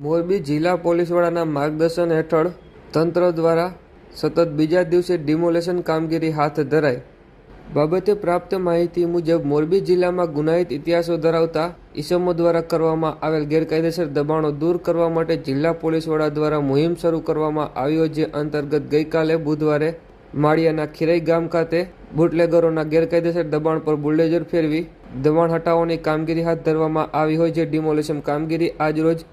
મોરબી જિલ્લા પોલીસ વડાના માર્ગદર્શન હેઠળ તંત્ર દ્વારા સતત બીજા દિવસે ડિમોલેશન કામગીરી હાથ ધરાઈ. બાબતે પ્રાપ્ત માહિતી મુજબ મોરબી જિલ્લામાં ગુનાહિત ઇતિહાસો ધરાવતા ઈસમો દ્વારા કરવામાં આવેલ ગેરકાયદેસર દબાણો દૂર કરવા માટે જિલ્લા પોલીસ વડા દ્વારા મુહિમ શરૂ કરવામાં આવ્યો જે અંતર્ગત ગઈકાલે બુધવારે માળિયાના ખીરાઈ ગામ ખાતે બુટલેગરોના ગેરકાયદેસર દબાણ પર બુલડોઝર ફેરવી દબાણ હટાવવાની કામગીરી હાથ ધરવામાં આવી હોય જે ડિમોલેશન કામગીરી આજરોજ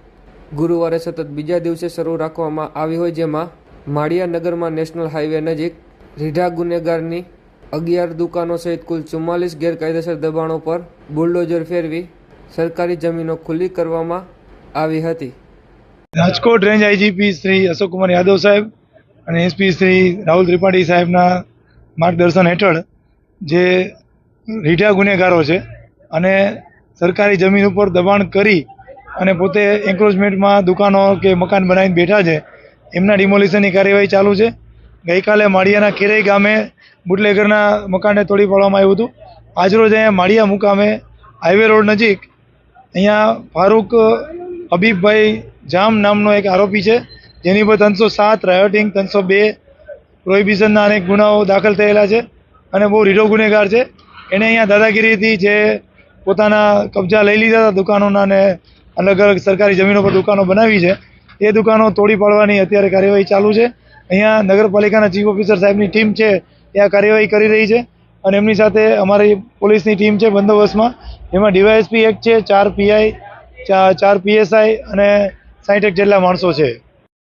ગુરુવારે સતત બીજા દિવસે શરૂ રાખવામાં આવી હોય જેમાં માળિયા નગરમાં નેશનલ હાઈવે નજીક રીઢા ગુનેગારની અગિયાર દુકાનો સહિત કુલ ચુમ્માલીસ ગેરકાયદેસર દબાણો પર બુલડોઝર ફેરવી સરકારી જમીનો ખુલ્લી કરવામાં આવી હતી. રાજકોટ રેન્જ આઈજીપી શ્રી અશોક કુમાર યાદવ સાહેબ અને એસપી શ્રી રાહુલ ત્રિપાઠી સાહેબના માર્ગદર્શન હેઠળ જે રીઢા ગુનેગારો છે અને સરકારી જમીન ઉપર દબાણ કરી અને પોતે એન્ક્રોચમેન્ટમાં દુકાનો કે મકાન બનાવીને બેઠા છે. એમના ડિમોલિશનની કાર્યવાહી ચાલુ છે. ગઈકાલે માળિયાના ખેરઈ ગામે બુટલેગરના મકાનને તોડી પાડવામાં આવ્યું હતું. આજરોજ અહીંયા માળિયા મુકામે હાઈવે રોડ નજીક અહીંયા ફારૂક હબીબભાઈ જામ નામનો એક આરોપી છે. જેની પર ત્રણસો સાત રાયોટિંગ ત્રણસો બે પ્રોહિબિશનના અનેક ગુનાઓ દાખલ થયેલા છે અને બહુ રીઢો ગુનેગાર છે. એણે અહીંયા દાદાગીરીથી જે પોતાના કબજા લઈ લીધા હતા દુકાનોના અને અલગ અલગ સરકારી જમીનો પર દુકાનો બનાવી છે, એ દુકાનો તોડી પાડવાની અત્યારે કાર્યવાહી ચાલુ છે. અહીંયા નગરપાલિકાના ચીફ ઓફિસર સાહેબની ટીમ છે, એ આ કાર્યવાહી કરી રહી છે. અને એમની સાથે અમારી પોલીસની ટીમ છે બંદોબસ્તમાં. એમાં ડીવાયએસપી એક છે, ચાર પીઆઈ ચાર પીએસઆઈ અને એક જેટલા માણસો છે.